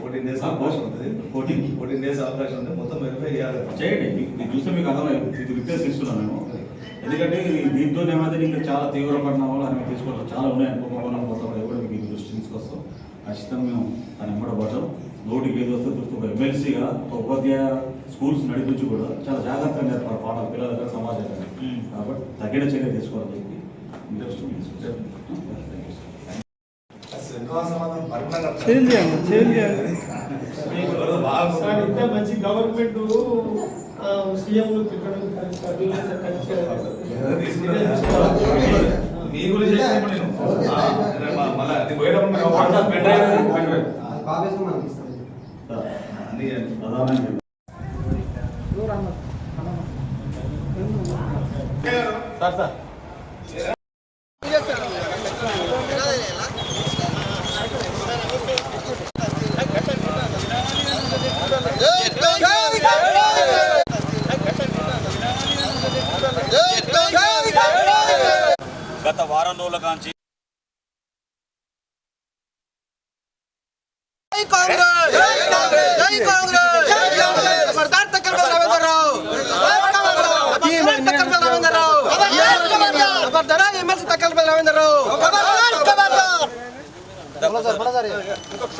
Fourteen days అవకాశం ఉంటుంది fourteen fourteen days అవకాశం ఉంది. మొత్తం వెరిఫై చేయాలి. చేయండి. మీకు మీకు చూస్తే మీకు అర్థమైంది ఇది రిక్వెస్ట్ ఇస్తున్నాను మేము ఎందుకంటే దీంతో ఏమైతే ఇంకా చాలా తీవ్ర పరిణామాలు అనేవి తీసుకోవాలి చాలా ఉన్నాయి. మొత్తం అవి కూడా మీకు దృష్టి తీసుకొస్తాం. ఖచ్చితంగా మేము దాన్ని కూడా పడతాం. నోటికి ఏది వస్తే దృష్టి ఒక ఎమ్మెల్సీగా ఒక ఉపాధ్యాయ స్కూల్స్ నడిపించి కూడా చాలా జాగ్రత్తగా నేర్పాలి. పాఠాలు పిల్లల దగ్గర సమాజం. దగ్గర కాబట్టి తగిన చర్య తీసుకోవాలని చెప్పి మీ దృష్టికి చేంజ్ చేయండి చేంజ్ ఇంత మంచి గవర్నమెంట్. మీ గురించి మళ్ళా అది పోయేటప్పుడు పెన్ డ్రైవ్ సార్ సార్ గత వారం రోజుల కాంచి జై కాంగ్రెస్! జై కాంగ్రెస్! ఖబర్దార్ ఎమ్మెల్సీ తక్కల్ రవీంద్రరావు!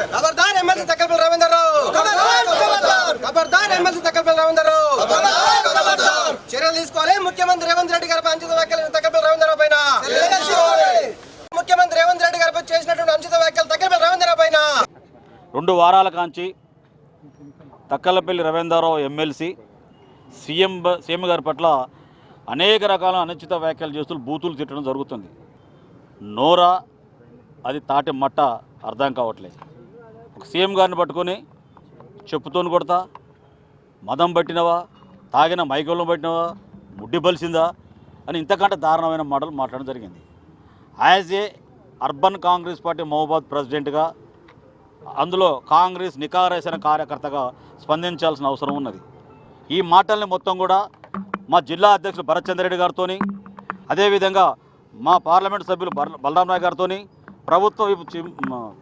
ఖబర్దార్ ఎమ్మెల్సీ తక్కల్ రవీంద్రరావు! ఖబర్దార్ ఎమ్మెల్సీ తక్కల్ రవీంద్రరావు! చర్యలు తీసుకోవాలి. ముఖ్యమంత్రి రేవంత్ రెడ్డి గారి అంచిత వ్యాఖ్యలు తక్కల్ రవీంద్రరావు పైన ముఖ్యమంత్రి రేవంత్ రెడ్డి గారిపై చేసినటువంటి అంచిత వ్యాఖ్యలు తక్కల్ రవీంద్రరావు పైన రెండు వారాల కాంచి తక్కలపల్లి రవీంద్రరావు ఎమ్మెల్సీ సీఎం బ- సీఎం గారి పట్ల అనేక రకాల అనుచిత వ్యాఖ్యలు చేస్తూ బూతులు తిట్టడం జరుగుతుంది. నోరా అది తాటి మట్ట అర్థం కావట్లేదు. ఒక సీఎం గారిని పట్టుకొని చెప్పుతోని కొడతా మదం పట్టినవా తాగిన మైకంలో పట్టినవా ముడ్డి బలిసిందా అని ఇంతకంటే దారుణమైన మాటలు మాట్లాడడం జరిగింది. As a urban Congress party మహబాద్ ప్రెసిడెంట్గా అందులో కాంగ్రెస్ నికారేసిన కార్యకర్తగా స్పందించాల్సిన అవసరం ఉన్నది. ఈ మాటల్ని మొత్తం కూడా మా జిల్లా అధ్యక్షులు భరత్చంద్రెడ్డి గారితో అదేవిధంగా మా పార్లమెంట్ సభ్యులు బల బలరాం నాయక్ గారితో ప్రభుత్వ whip chief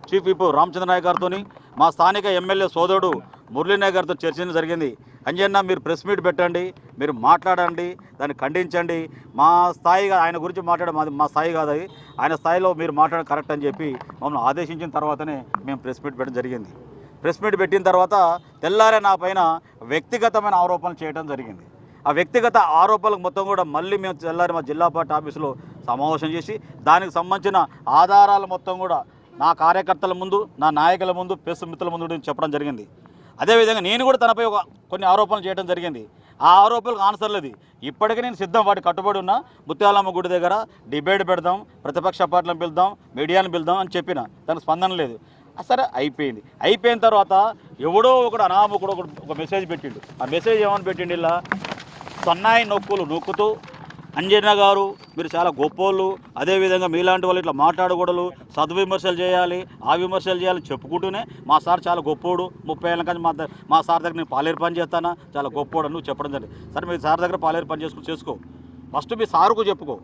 chief whip Ramachandra Naik గారితో మా స్థానిక ఎమ్మెల్యే సోదరుడు మురళీ నాయక్ గారితో చర్చించడం జరిగింది. అంజన్న మీరు ప్రెస్ మీట్ పెట్టండి మీరు మాట్లాడండి దాన్ని ఖండించండి. మా స్థాయిగా ఆయన గురించి మాట్లాడడం మాది మా స్థాయి కాదు అది. ఆయన స్థాయిలో మీరు మాట్లాడడం కరెక్ట్ అని చెప్పి మమ్మల్ని ఆదేశించిన తర్వాతనే మేము ప్రెస్ మీట్ పెట్టడం జరిగింది. ప్రెస్ మీట్ పెట్టిన తర్వాత తెల్లారే నా పైన వ్యక్తిగతమైన ఆరోపణలు చేయడం జరిగింది. ఆ వ్యక్తిగత ఆరోపణలకు మొత్తం కూడా మళ్ళీ మేము తెల్లారి మా జిల్లా పార్టీ ఆఫీసులో సమావేశం చేసి దానికి సంబంధించిన ఆధారాలు మొత్తం కూడా నా కార్యకర్తల ముందు నా నాయకుల ముందు ప్రెస్ మిత్రుల ముందు చెప్పడం జరిగింది. అదేవిధంగా నేను కూడా తనపై ఒక కొన్ని ఆరోపణలు చేయడం జరిగింది. ఆ ఆరోపణలకు ఆన్సర్ లేదు ఇప్పటికీ నేను సిద్ధం వాటి కట్టుబడి ఉన్నా. ముత్యాలమ్మ గుడి దగ్గర డిబేట్ పెడదాం ప్రతిపక్ష పార్టీలను పిలుద్దాం మీడియాను పిలుద్దాం అని చెప్పిన. తన స్పందన లేదు. సరే అయిపోయింది. అయిపోయిన తర్వాత ఎవడో ఒకడు అనామకుడు ఒకడు ఒక మెసేజ్ పెట్టిండు. ఆ మెసేజ్ ఏమని పెట్టిండు ఇలా సన్నాయి నొక్కులు నొక్కుతూ అంజన్న గారు మీరు చాలా గొప్పోళ్ళు. అదేవిధంగా మీలాంటి వాళ్ళు ఇట్లా మాట్లాడకూడదు సద్విమర్శలు చేయాలి ఆ విమర్శలు చేయాలని చెప్పుకుంటూనే మా సార్ చాలా గొప్పోడు. ముప్పై ఏళ్ళ కానీ మా మా సార్ దగ్గర నేను పాలేరు పని చేస్తానా? చాలా గొప్పోడు నువ్వు చెప్పడం జరిగింది. సరే మీ సార్ దగ్గర పాలేరు పని చేసుకుని చేసుకో. ఫస్ట్ మీ సారుకు చెప్పుకో.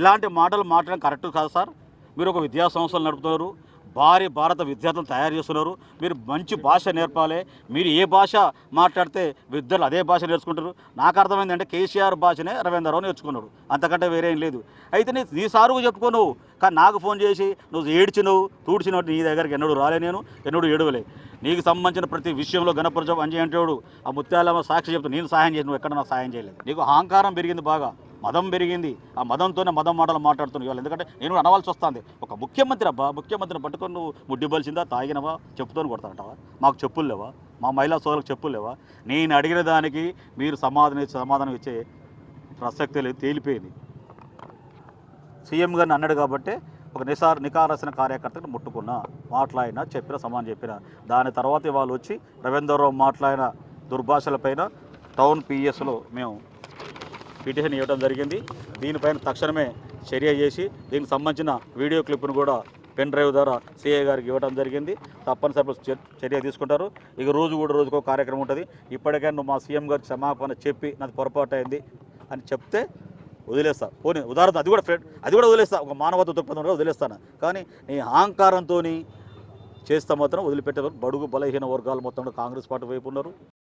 ఇలాంటి మాటలు మాట్లాడడం కరెక్ట్ కాదు సార్. మీరు ఒక విద్యా సంస్థలు నడుపుతారు భారీ భారత విద్యార్థులు తయారు చేస్తున్నారు. మీరు మంచి భాష నేర్పాలి. మీరు ఏ భాష మాట్లాడితే విద్యార్థులు అదే భాష నేర్చుకుంటారు. నాకు అర్థమైందంటే కేసీఆర్ భాషనే రవీంద్రరావు నేర్చుకున్నాడు. అంతకంటే వేరేం లేదు. అయితే నీ నీ సారుకు చెప్పుకోను కానీ నాకు ఫోన్ చేసి నువ్వు ఏడ్చినవు తూడ్చినట్టు నీ దగ్గరికి ఎన్నడూ రాలే నేను ఎన్నడూ ఏడవలే. నీకు సంబంధించిన ప్రతి విషయంలో గణపరచం అంజయ్ అంటాడు ఆ ముత్యాలమ్మ సాక్షి చెప్తా నేను సహాయం చేసి నువ్వు ఎక్కడ నాకు సహాయం చేయలేదు. నీకు అహంకారం పెరిగింది బాగా. మదం పెరిగింది. ఆ మదంతోనే మదం మాటలు మాట్లాడుతున్న ఇవాళ. ఎందుకంటే నేను కూడా అనవలసి వస్తుంది. ఒక ముఖ్యమంత్రి అబ్బా ముఖ్యమంత్రిని పట్టుకొని నువ్వు ముడ్డిబలిసిందా తాగినవా? చెప్పుతోని కొడతానంటావా? మాకు చెప్పులు లేవా? మా మహిళా సోదరులకు చెప్పులు లేవా? నేను అడిగిన దానికి మీరు సమాధానం సమాధానం ఇచ్చే ప్రసక్తి లేదు తేలిపోయింది. సీఎం గారిని అన్నాడు కాబట్టి ఒక నిసార్ నికారసిన కార్యకర్తను ముట్టుకున్నా మాట్లాడినా చెప్పిన సమానం చెప్పిన. దాని తర్వాత వాళ్ళు వచ్చి రవీంద్రరావు మాట్లాడిన దుర్భాషలపైన టౌన్ పిఎస్లో మేము పిటిషన్ ఇవ్వడం జరిగింది. దీనిపైన తక్షణమే చర్య చేసి దీనికి సంబంధించిన వీడియో క్లిప్ను కూడా పెన్ డ్రైవ్ ద్వారా సిఐ గారికి ఇవ్వడం జరిగింది. తప్పనిసరి చర్య తీసుకుంటారు. ఇక రోజు కూడా రోజుకో కార్యక్రమం ఉంటుంది. ఇప్పటికైనా నువ్వు మా సీఎం గారు క్షమాపణ చెప్పి నాకు పొరపాటు అయింది అని చెప్తే వదిలేస్తా. పోనీ ఉదాహరణ అది కూడా ఫ్రెండ్ అది కూడా వదిలేస్తా. ఒక మానవత కూడా వదిలేస్తాను. కానీ నీ అహంకారంతో చేస్తే మాత్రం వదిలిపెట్టే బడుగు బలహీన వర్గాలు మొత్తం కాంగ్రెస్ పార్టీ వైపు ఉన్నారు.